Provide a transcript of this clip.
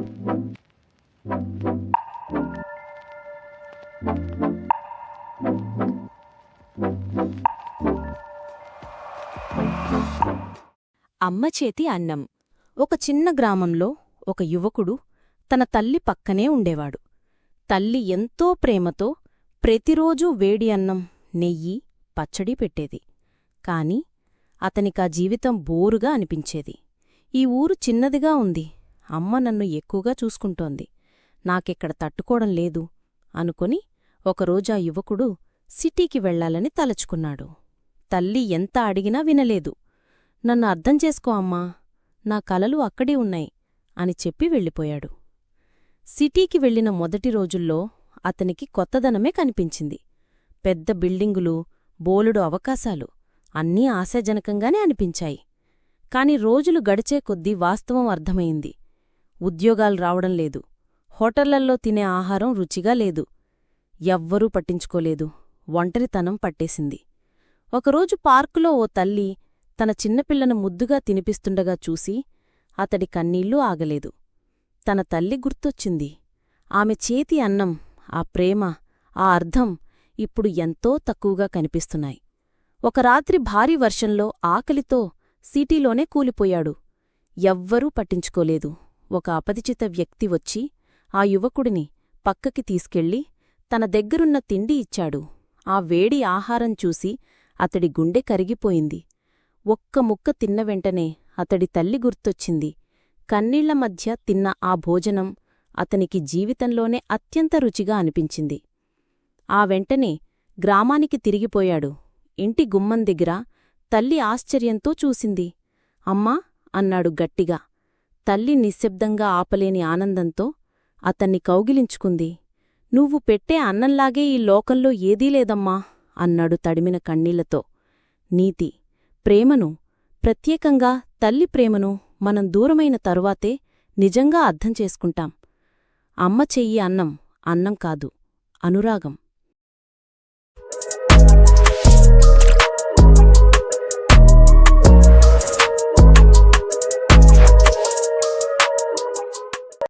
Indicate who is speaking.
Speaker 1: అమ్మ చేతి అన్నం. ఒక చిన్న గ్రామంలో ఒక యువకుడు తన తల్లి పక్కనే ఉండేవాడు. తల్లి ఎంతో ప్రేమతో ప్రతిరోజూ వేడి అన్నం నెయ్యి పచ్చడి పెట్టేది. కాని అతనికా జీవితం బోరుగా అనిపించేది. ఈ ఊరు చిన్నదిగా ఉంది. అమ్మ నన్ను ఎక్కువగా చూసుకుంటోంది. నాకిక్కడ తట్టుకోవడం లేదు అనుకుని ఒకరోజా యువకుడు సిటీకి వెళ్ళాలని తలచుకున్నాడు. తల్లి ఎంత అడిగినా వినలేదు. నన్ను అర్థం చేసుకో అమ్మా నా కలలు అక్కడే ఉన్నాయి అని చెప్పి వెళ్ళిపోయాడు. సిటీకి వెళ్ళిన మొదటి రోజుల్లో అతనికి కొత్తదనమే కనిపించింది. పెద్ద బిల్డింగులు బోలుడు అవకాశాలు అన్నీ ఆశాజనకంగానే అనిపించాయి. కాని రోజులు గడిచే కొద్దీ వాస్తవం అర్థమైంది. ఉద్యోగాలు రావడం లేదు. హోటళ్ళల్లో తినే ఆహారం రుచిగా లేదు. ఎవ్వరూ పట్టించుకోలేదు. ఒంటరితనం పట్టేసింది. ఒకరోజు పార్కులో ఓ తల్లి తన చిన్నపిల్లను ముద్దుగా తినిపిస్తుండగా చూసి అతడి కన్నీళ్ళు ఆగలేదు. తన తల్లి గుర్తొచ్చింది. ఆమె చేతి అన్నం ఆ ప్రేమ ఆ అర్థం ఇప్పుడు ఎంతో తక్కువగా కనిపిస్తున్నాయి. ఒక రాత్రి భారీ వర్షంలో ఆకలితో సిటీలోనే కూలిపోయాడు. ఎవ్వరూ పట్టించుకోలేదు. ఒక అపరిచిత వ్యక్తి వచ్చి ఆ యువకుడిని పక్కకి తీసుకెళ్ళి తన దగ్గరున్న తిండి ఇచ్చాడు. ఆ వేడి ఆహారం చూసి అతడి గుండె కరిగిపోయింది. ఒక్క ముక్క తిన్న వెంటనే అతడి తల్లి గుర్తొచ్చింది. కన్నీళ్ళ మధ్య తిన్న ఆ భోజనం అతనికి జీవితంలోనే అత్యంత రుచిగా అనిపించింది. ఆ వెంటనే గ్రామానికి తిరిగిపోయాడు. ఇంటి గుమ్మం దగ్గర తల్లి ఆశ్చర్యంతో చూసింది. అమ్మా అన్నాడు గట్టిగా. తల్లి నిశ్శబ్దంగా ఆపలేని ఆనందంతో అతన్ని కౌగిలించుకుంది. నువ్వు పెట్టే అన్నంలాగే ఈ లోకంలో ఏదీ లేదమ్మా అన్నాడు తడిమిన కన్నీళ్ళతో. నీతి ప్రేమను ప్రత్యేకంగా తల్లి ప్రేమను మనం దూరమైన తరువాతే నిజంగా అర్థం చేసుకుంటాం. అమ్మ చెయ్యి అన్నం అన్నం కాదు అనురాగం.